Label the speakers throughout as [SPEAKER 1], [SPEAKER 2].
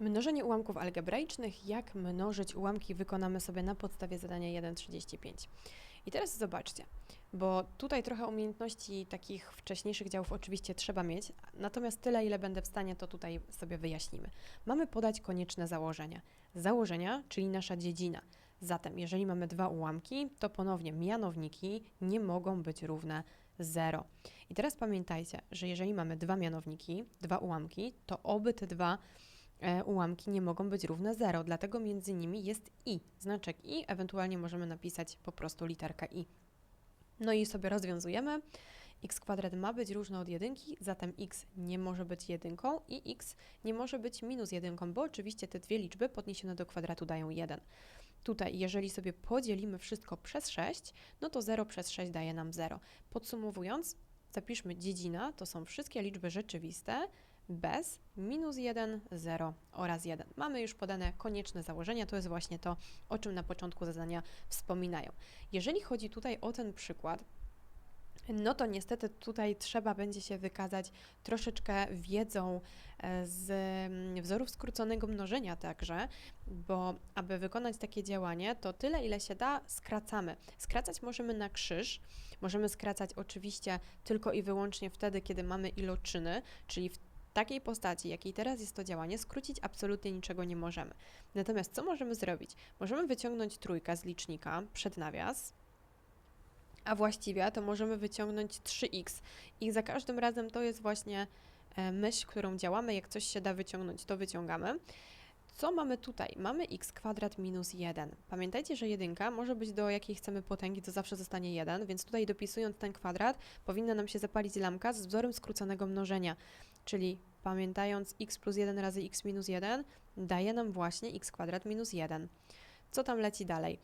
[SPEAKER 1] Mnożenie ułamków algebraicznych, jak mnożyć ułamki, wykonamy sobie na podstawie zadania 1.35. I teraz zobaczcie, bo tutaj trochę umiejętności takich wcześniejszych działów oczywiście trzeba mieć, natomiast tyle, ile będę w stanie, to tutaj sobie wyjaśnimy. Mamy podać konieczne założenia. Założenia, czyli nasza dziedzina. Zatem, jeżeli mamy dwa ułamki, to ponownie mianowniki nie mogą być równe 0. I teraz pamiętajcie, że jeżeli mamy dwa mianowniki, dwa ułamki, to oby te dwa ułamki nie mogą być równe 0, dlatego między nimi jest i, znaczek i, ewentualnie możemy napisać po prostu literkę i. No i sobie rozwiązujemy. x kwadrat ma być różny od jedynki, zatem x nie może być jedynką i x nie może być minus jedynką, bo oczywiście te dwie liczby podniesione do kwadratu dają 1. Tutaj, jeżeli sobie podzielimy wszystko przez 6, no to 0 przez 6 daje nam 0. Podsumowując, zapiszmy dziedzina, to są wszystkie liczby rzeczywiste, bez minus 1, 0 oraz 1. Mamy już podane konieczne założenia, to jest właśnie to, o czym na początku zadania wspominają. Jeżeli chodzi tutaj o ten przykład, no to niestety tutaj trzeba będzie się wykazać troszeczkę wiedzą e, z mm, wzorów skróconego mnożenia także, bo aby wykonać takie działanie, to tyle ile się da skracamy. Skracać możemy na krzyż, możemy skracać oczywiście tylko i wyłącznie wtedy, kiedy mamy iloczyny, czyli w takiej postaci, jakiej teraz jest to działanie, skrócić absolutnie niczego nie możemy. Natomiast co możemy zrobić? Możemy wyciągnąć trójkę z licznika przed nawias, a właściwie to możemy wyciągnąć 3x i za każdym razem to jest właśnie e, myśl, którą działamy. Jak coś się da wyciągnąć, to wyciągamy. Co mamy tutaj? Mamy x kwadrat minus 1. Pamiętajcie, że jedynka może być do jakiej chcemy potęgi, to zawsze zostanie 1, więc tutaj dopisując ten kwadrat, powinna nam się zapalić lampka z wzorem skróconego mnożenia, czyli pamiętając x plus 1 razy x minus 1 daje nam właśnie x kwadrat minus 1. Co tam leci dalej?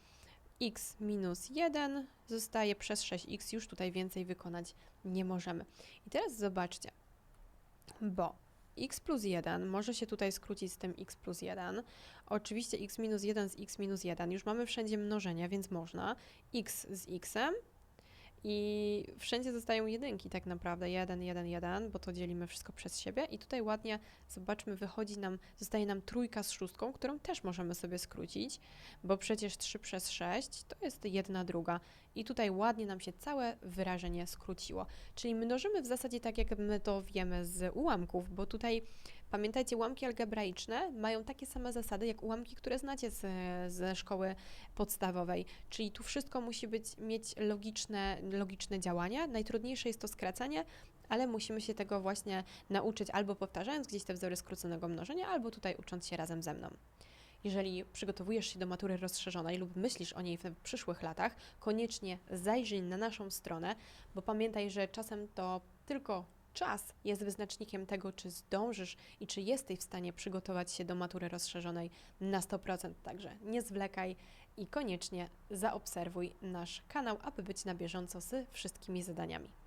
[SPEAKER 1] x minus 1 zostaje przez 6x, już tutaj więcej wykonać nie możemy. I teraz zobaczcie, bo x plus 1 może się tutaj skrócić z tym x plus 1. Oczywiście x minus 1 z x minus 1. Już mamy wszędzie mnożenia, więc można. x z xem i wszędzie zostają jedynki tak naprawdę, 1, 1, 1, bo to dzielimy wszystko przez siebie. I tutaj ładnie, zobaczmy, wychodzi nam, zostaje nam trójka z szóstką, którą też możemy sobie skrócić, bo przecież 3 przez 6 to jest jedna druga. I tutaj ładnie nam się całe wyrażenie skróciło. Czyli mnożymy w zasadzie tak, jak my to wiemy z ułamków, bo tutaj Pamiętajcie, ułamki algebraiczne mają takie same zasady jak ułamki, które znacie z, ze szkoły podstawowej, czyli tu wszystko musi być, mieć logiczne, logiczne działania. Najtrudniejsze jest to skracanie, ale musimy się tego właśnie nauczyć albo powtarzając gdzieś te wzory skróconego mnożenia, albo tutaj ucząc się razem ze mną. Jeżeli przygotowujesz się do matury rozszerzonej lub myślisz o niej w przyszłych latach, koniecznie zajrzyj na naszą stronę, bo pamiętaj, że czasem to tylko czas jest wyznacznikiem tego, czy zdążysz i czy jesteś w stanie przygotować się do matury rozszerzonej na 100%. Także nie zwlekaj i koniecznie zaobserwuj nasz kanał, aby być na bieżąco z wszystkimi zadaniami.